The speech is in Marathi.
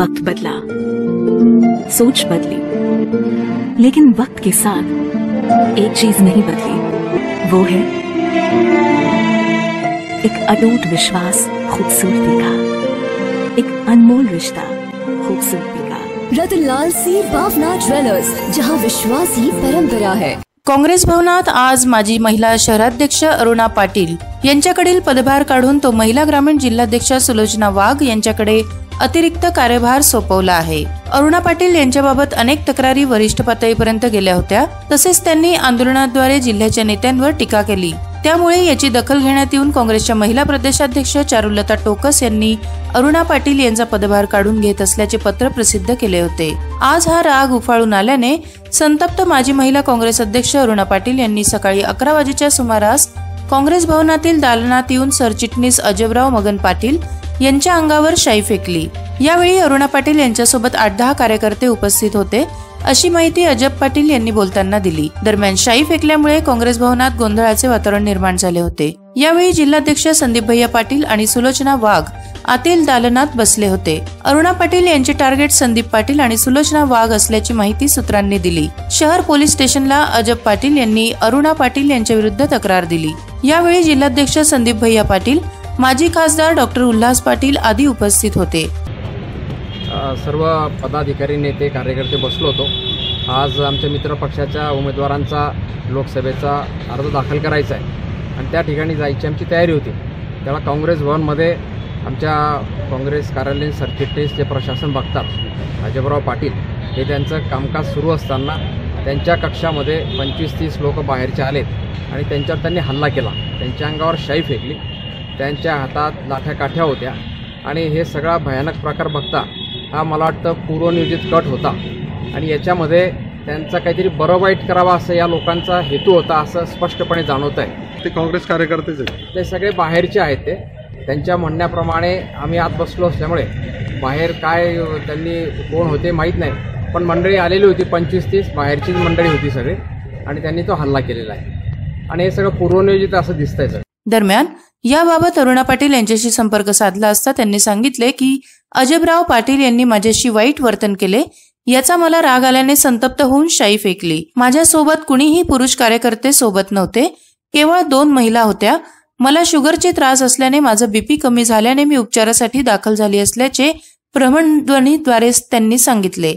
वक्त बदला। सोच बदली। लेकिन वक्त के साथ एक चीज़ नहीं बदली। वो है एक अटूट विश्वास खूबसूरती का। एक अनमोल रिश्ता खूबसूरती का। रतनलाल सी बावना ज्वेलर्स जहाँ विश्वास ही परंपरा है। काँग्रेस भवनात आज माजी महिला शहराध्यक्ष अरुणा पाटील यांच्याकडील पदभार काढून तो महिला ग्रामीण जिल्हाध्यक्ष सुलोचना वाघ यांच्याकडे अतिरिक्त कार्यभार सोपवला आहे. अरुणा पाटील यांच्याबाबत अनेक तक्रारी वरिष्ठ पातळीपर्यंत गेल्या होत्या तसेच त्यांनी आंदोलनाद्वारे जिल्ह्याच्या नेत्यांवर टीका केली. त्यामुळे याची दखल घेण्यात येऊन काँग्रेसच्या महिला प्रदेशाध्यक्ष चारुलता टोकस यांनी अरुणा पाटील यांचा पदभार काढून घेत असल्याचे पत्र प्रसिद्ध केले होते. आज हा राग उफाळून आल्याने संतप्त माजी महिला काँग्रेस अध्यक्ष अरुणा पाटील यांनी सकाळी अकरा वाजेच्या सुमारास काँग्रेस भवनातील दालनात येऊन सरचिटणीस अजबराव मगन पाटील यांच्या अंगावर शाई फेकली. यावेळी अरुणा पाटील यांच्यासोबत आठ दहा कार्यकर्ते उपस्थित होते अशी माहिती अजब पाटील यांनी बोलताना दिली. दरम्यान शाई फेकल्यामुळे काँग्रेस भवनात गोंधळाचे वातावरण निर्माण झाले होते. यावेळी जिल्हाध्यक्ष संदीप भैया पाटील आणि सुलोचना वाघ आतील दालनात बसले होते. अरुणा पाटील यांचे टार्गेट संदीप पाटील आणि सुलोचना वाघ असल्याची माहिती सूत्रांनी दिली. शहर पोलीस स्टेशनला अजब पाटील यांनी अरुणा पाटील यांच्या विरुद्ध तक्रार दिली. यावेळी जिल्हाध्यक्ष संदीप भैया पाटील माजी खासदार डॉक्टर उल्हास पाटील आदी उपस्थित होते. सर्व पदाधिकारी नेते कार्यकर्ते बसलो होतो. आज आमच्या मित्रपक्षाच्या उमेदवारांचा लोकसभेचा अर्ज दाखल करायचा आहे. आणि त्या ठिकाणी जायची आमची तयारी होती. त्याला काँग्रेस भवनमध्ये आमच्या काँग्रेस कार्यालयीन सरचिटणीस जे प्रशासन बघतात अजयराव पाटील हे त्यांचं कामकाज सुरू असताना त्यांच्या कक्षामध्ये पंचवीस तीस लोक बाहेरचे आलेत. आणि त्यांच्यावर त्यांनी हल्ला केला. त्यांच्या अंगावर शाई फेकली. त्यांच्या हातात लाठ्या काठ्या होत्या. आणि हे सगळा भयानक प्रकार बघता हा मला वाटतं पूर्वनियोजित कट होता. आणि याच्यामध्ये त्यांचा काहीतरी बरं वाईट करावा असं या लोकांचा हेतू होता असं स्पष्टपणे जाणवत आहे ते काँग्रेस कार्यकर्तेच आहेत. ते सगळे बाहेरचे आहेत ते. त्यांच्या म्हणण्याप्रमाणे आम्ही आत बसलो असल्यामुळे बाहेर काय त्यांनी कोण होते माहीत नाही. पण मंडळी आलेली होती पंचवीस तीस बाहेरचीच मंडळी होती सगळे. आणि त्यांनी तो हल्ला केलेला आहे. आणि हे सगळं पूर्वनियोजित असं दिसतंय सर दरम्यान याबाबत अरुणा पाटील यांच्याशी संपर्क साधला असता त्यांनी सांगितले की अजबराव पाटील यांनी माझ्याशी वाईट वर्तन केले याचा मला राग आल्याने संतप्त होऊन शाई फेकली. माझ्यासोबत कुणीही पुरुष कार्यकर्ते सोबत नव्हते केवळ दोन महिला होत्या. मला शुगरचे त्रास असल्याने माझं बीपी कमी झाल्याने मी उपचारासाठी दाखल झाली असल्याचे भ्रमणध्वनीद्वारे त्यांनी सांगितले.